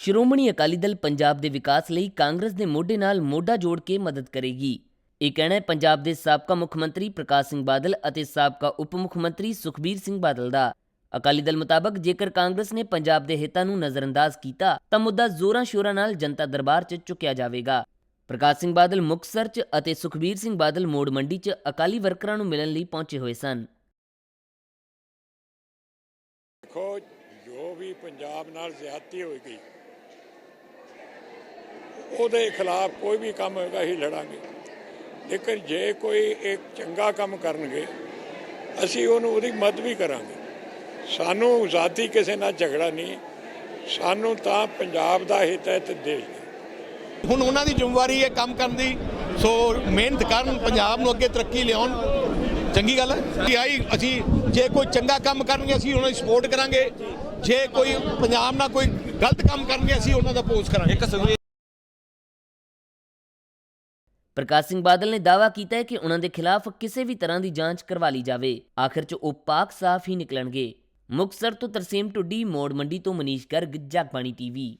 ਸ਼੍ਰੋਮਣੀ ਅਕਾਲੀ ਦਲ ਪੰਜਾਬ ਦੇ ਵਿਕਾਸ ਲਈ ਕਾਂਗਰਸ ਦੇ ਮੋਢੇ ਨਾਲ ਮੋਢਾ ਜੋੜ ਕੇ ਮਦਦ ਕਰੇਗੀ। ਇਹ ਕਹਿਣਾ ਹੈ, ਪੰਜਾਬ ਦੇ ਸਾਬਕਾ ਮੁੱਖ ਮੰਤਰੀ ਪ੍ਰਕਾਸ਼ ਸਿੰਘ ਬਾਦਲ ਅਤੇ ਸਾਬਕਾ ਉਪ ਮੁੱਖ ਮੰਤਰੀ ਸੁਖਬੀਰ ਸਿੰਘ ਬਾਦਲ ਦਾ। ਅਕਾਲੀ ਦਲ ਮੁਤਾਬਕ ਜੇਕਰ ਕਾਂਗਰਸ ਨੇ ਪੰਜਾਬ ਦੇ ਹਿੱਤਾਂ ਨੂੰ ਨਜ਼ਰਅੰਦਾਜ਼ ਕੀਤਾ, ਤਾਂ ਮੁੱਦਾ ਜ਼ੋਰਾਂ ਸ਼ੋਰਾਂ ਨਾਲ ਜਨਤਾ ਦਰਬਾਰ 'ਚ ਚੁੱਕਿਆ ਜਾਵੇਗਾ। ਪ੍ਰਕਾਸ਼ ਸਿੰਘ ਬਾਦਲ ਮੁਕਤਸਰ 'ਚ ਅਤੇ ਸੁਖਬੀਰ ਸਿੰਘ ਬਾਦਲ ਮੋੜ ਮੰਡੀ 'ਚ ਅਕਾਲੀ ਵਰਕਰਾਂ ਨੂੰ ਮਿਲਣ ਲਈ ਪਹੁੰਚੇ ਹੋਏ ਸਨ। ਦੇਖੋ, ਜੋ ਵੀ ਪੰਜਾਬ ਨਾਲ ਜ਼ਿਆਦਤੀ ਹੋਏਗੀ ਉਹਦੇ ਖਿਲਾਫ ਕੋਈ ਵੀ ਕੰਮ ਹੋਏਗਾ ਹੀ ਲੜਾਂਗੇ। ਲੇਕਿਨ ਜੇ ਕੋਈ ਇੱਕ ਚੰਗਾ ਕੰਮ ਕਰਨਗੇ ਅਸੀਂ ਉਹਨੂੰ ਉਹਦੀ ਮਦਦ ਵੀ ਕਰਾਂਗੇ। ਸਾਨੂੰ ਆਜ਼ਾਦੀ ਕਿਸੇ ਨਾਲ ਝਗੜਾ ਨਹੀਂ ਸਾਨੂੰ ਤਾਂ ਪੰਜਾਬ ਦਾ ਹਿੱਤ ਹੈ ਤੇ ਦੇਸ਼ ਦਾ। ਹੁਣ ਉਹਨਾਂ ਦੀ ਜ਼ਿੰਮੇਵਾਰੀ ਹੈ ਕੰਮ ਕਰਨ ਦੀ ਸੋ ਮਿਹਨਤ ਕਰਨ ਪੰਜਾਬ ਨੂੰ ਅੱਗੇ ਤਰੱਕੀ ਲਿਆਉਣ। ਚੰਗੀ ਗੱਲ ਹੈ ਕਿ ਆਈ ਅਸੀਂ ਜੇ ਕੋਈ ਚੰਗਾ ਕੰਮ ਕਰਨਗੇ ਅਸੀਂ ਉਹਨਾਂ ਦੀ ਸਪੋਰਟ ਕਰਾਂਗੇ। ਜੇ ਕੋਈ ਪੰਜਾਬ ਨਾਲ ਕੋਈ ਗਲਤ ਕੰਮ ਕਰਨਗੇ ਅਸੀਂ ਉਹਨਾਂ ਦਾ ਅਪੋਜ਼ ਕਰਾਂਗੇ। ਪ੍ਰਕਾਸ਼ ਸਿੰਘ ਬਾਦਲ ਨੇ ਦਾਅਵਾ ਕੀਤਾ ਹੈ ਕਿ ਉਹਨਾਂ ਦੇ ਖਿਲਾਫ ਕਿਸੇ ਵੀ ਤਰ੍ਹਾਂ ਦੀ ਜਾਂਚ ਕਰਵਾ ਲਈ ਜਾਵੇ। ਆਖਿਰ 'ਚ ਉਹ ਪਾਕ ਸਾਫ਼ ਹੀ ਨਿਕਲਣਗੇ। ਮੁਕਤਸਰ ਤੋਂ ਤਰਸੇਮ ਟੁੱਡੀ ਮੋੜ ਮੰਡੀ ਤੋਂ ਮਨੀਸ਼ ਗਰਗ, ਜਗਬਾਣੀ ਟੀਵੀ।